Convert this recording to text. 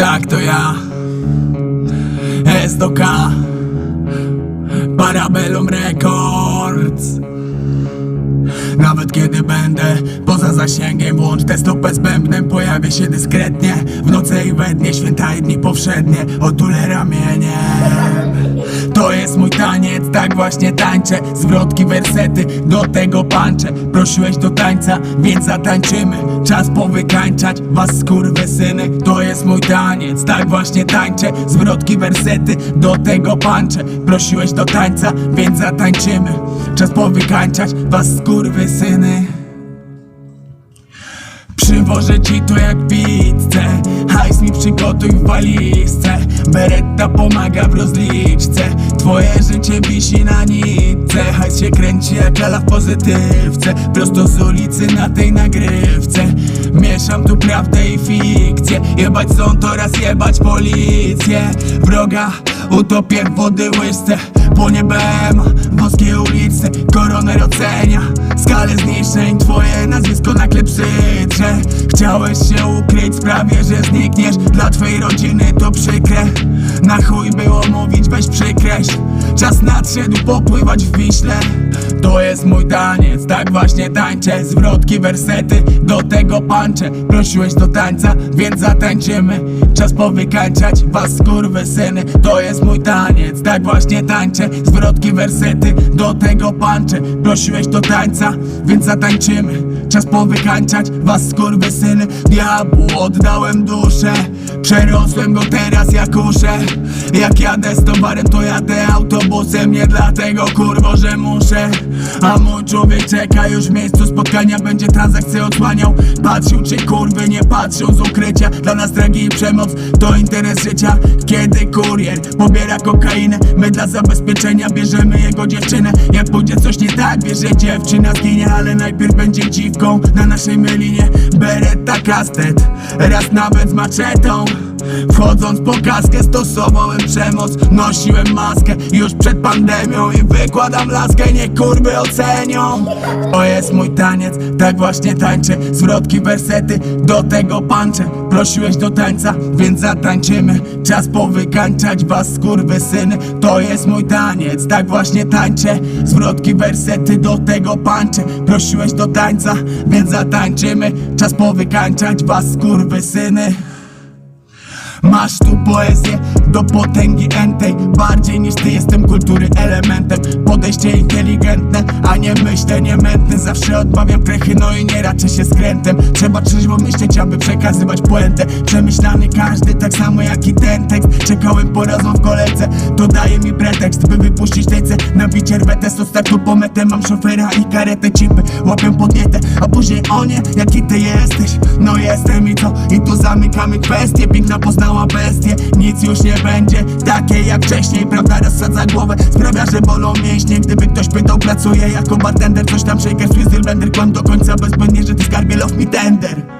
Tak to ja. S do K. Parabellum Records. Nawet kiedy będę poza zasięgiem Włącz tę stopę z bębnem Pojawię się dyskretnie. W nocy i we dnie Święta i dni powszednie. Otulę ramieniem To jest mój taniec Tak właśnie tańczę. Zwrotki, wersety Do tego panczę. Prosiłeś do tańca Więc zatańczymy. Czas powykańczać Was syny To jest mój taniec Tak właśnie tańczę. Zwrotki, wersety Do tego panczę. Prosiłeś do tańca Więc zatańczymy. Czas powykańczać Was syny Przywożę ci to jak pizzę. Hajs mi przygotuj w walizce Beretta pomaga w rozliczce. Twoje życie wisi na nitce. Hajs się kręci jak ala w pozytywce. Prosto z ulicy na tej nagrywce. Mieszam tu prawdę i fikcję. Jebać sąd oraz jebać policję. Wroga utopię wody łyżce Płonie BM, wąskie ulice. Koroner ocenia skalę zniszczeń Twoje nazwisko nagle przytrze Chciałeś się ukryć, sprawię, że znikniesz. Dla twojej rodziny to przykre Na chuj było mówić, weź przykreśl. Czas nadszedł popływać w Wiśle. To jest mój taniec, tak właśnie tańczę. Zwrotki, wersety, do tego panczę. Prosiłeś do tańca, więc zatańczymy. Czas powykańczać was syny To jest mój taniec, tak właśnie tańczę. Zwrotki, wersety, do tego panczę. Prosiłeś do tańca, więc zatańczymy Czas powykańczać was syny Diabłu oddałem duszę. Przerosłem go teraz jak uszę. Jak jadę z towarem to jadę autobusem. Nie dlatego kurwo, że muszę. A mój człowiek czeka już w miejscu spotkania. Będzie transakcję odsłaniał. Patrzył czy kurwy nie patrzą z ukrycia. Dla nas dragi i przemoc to interes życia. Kiedy kurier pobiera kokainę My dla zabezpieczenia bierzemy jego dziewczynę. Jak pójdzie coś nie tak, wie, że dziewczyna zginie Ale najpierw będzie na naszej mylinie Beretta kastet, raz nawet z maczetą Wchodząc po kaskę stosowałem przemoc. Nosiłem maskę już przed pandemią I wykładam laskę, nie kurwy ocenią. To jest mój taniec, tak właśnie tańczę. Zwrotki, wersety, do tego panczę. Prosiłeś do tańca, więc zatańczymy. Czas powykańczać was syny To jest mój taniec, tak właśnie tańczę. Zwrotki, wersety, do tego panczę. Prosiłeś do tańca, więc zatańczymy. Czas powykańczać was syny Mas tu poesia do potęgi entej. Bardziej niż ty jestem kultury elementem. Podejście inteligentne, a nie myślenie mętne Zawsze odmawiam krechy, no i nie raczę się skrętem. Trzeba trzeźwo myśleć, aby przekazywać puentę. Przemyślany każdy, tak samo jak i ten tekst. Czekałem porazą w kolejce, to daje mi pretekst By wypuścić tejce na bicie rwetę Z startu po metę mam szofera i karetę Cipy łapią podnietę, a później o nie, jaki ty jesteś? No jestem i co? I tu zamykamy kwestię. Piękna poznała bestię, nic już nie będzie takie jak wcześniej Prawda? Rozsadza głowę, sprawia, że bolą mięśnie. Gdyby ktoś pytał, pracuję jako bartender Coś tam shaker, Swiss Bender Kłam do końca bezbłędnie, że ty skarbie love me tender